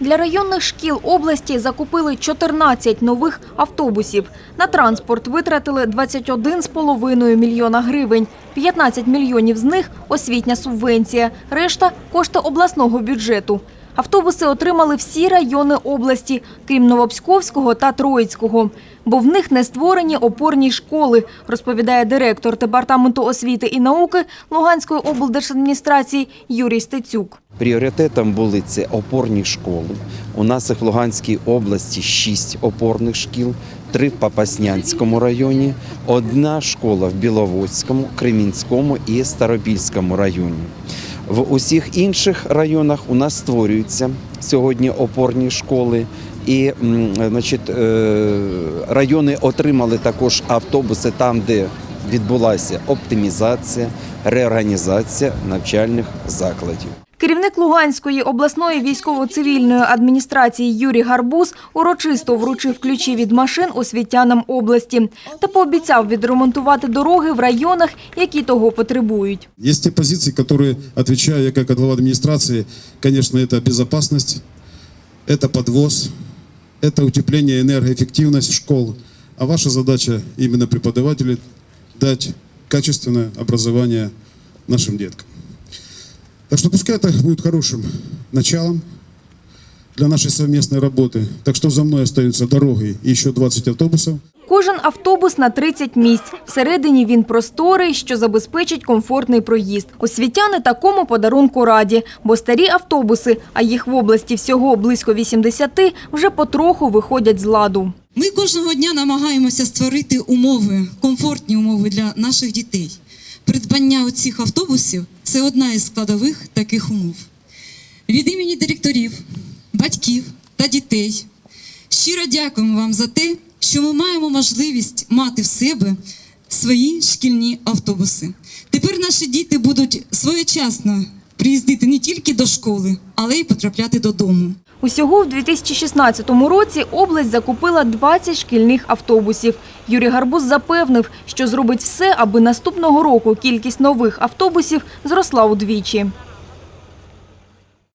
Для районних шкіл області закупили 14 нових автобусів. На транспорт витратили 21,5 мільйона гривень. 15 мільйонів з них – освітня субвенція, решта – кошти обласного бюджету. Автобуси отримали всі райони області, крім Новопсковського та Троїцького. Бо в них не створені опорні школи, розповідає директор Департаменту освіти і науки Луганської облдержадміністрації Юрій Стецюк. Пріоритетом були це опорні школи. У нас в Луганській області шість опорних шкіл, три в Папаснянському районі, одна школа в Біловодському, Кремінському і Старобільському районі. В усіх інших районах у нас створюються сьогодні опорні школи. І значить, е, райони отримали також автобуси там, де відбулася оптимізація, реорганізація навчальних закладів. Керівник Луганської обласної військово-цивільної адміністрації Юрій Гарбуз урочисто вручив ключі від машин освітянам області та пообіцяв відремонтувати дороги в районах, які того потребують. Есть те позиции, которые, отвечаю я как глава администрации, конечно, это безопасность, это подвоз, это утепление энергоэффективность школ. А ваша задача именно преподавателей дать качественное образование нашим деткам. Так что пускай это будет хорошим началом для нашей совместной работы. Так что за мной остаются дороги и еще 20 автобусов. Кожен автобус на 30 місць. Всередині він просторий, що забезпечить комфортний проїзд. Освітяни такому подарунку раді, бо старі автобуси, а їх в області всього близько 80, вже потроху виходять з ладу. Ми кожного дня намагаємося створити умови, комфортні умови для наших дітей. Придбання цих автобусів це одна із складових таких умов. Від імені директорів, батьків та дітей щиро дякуємо вам за те, що ми маємо можливість мати в себе свої шкільні автобуси. Тепер наші діти будуть своєчасно приїздити не тільки до школи, але й потрапляти додому. Усього в 2016 році область закупила 20 шкільних автобусів. Юрій Гарбуз запевнив, що зробить все, аби наступного року кількість нових автобусів зросла удвічі.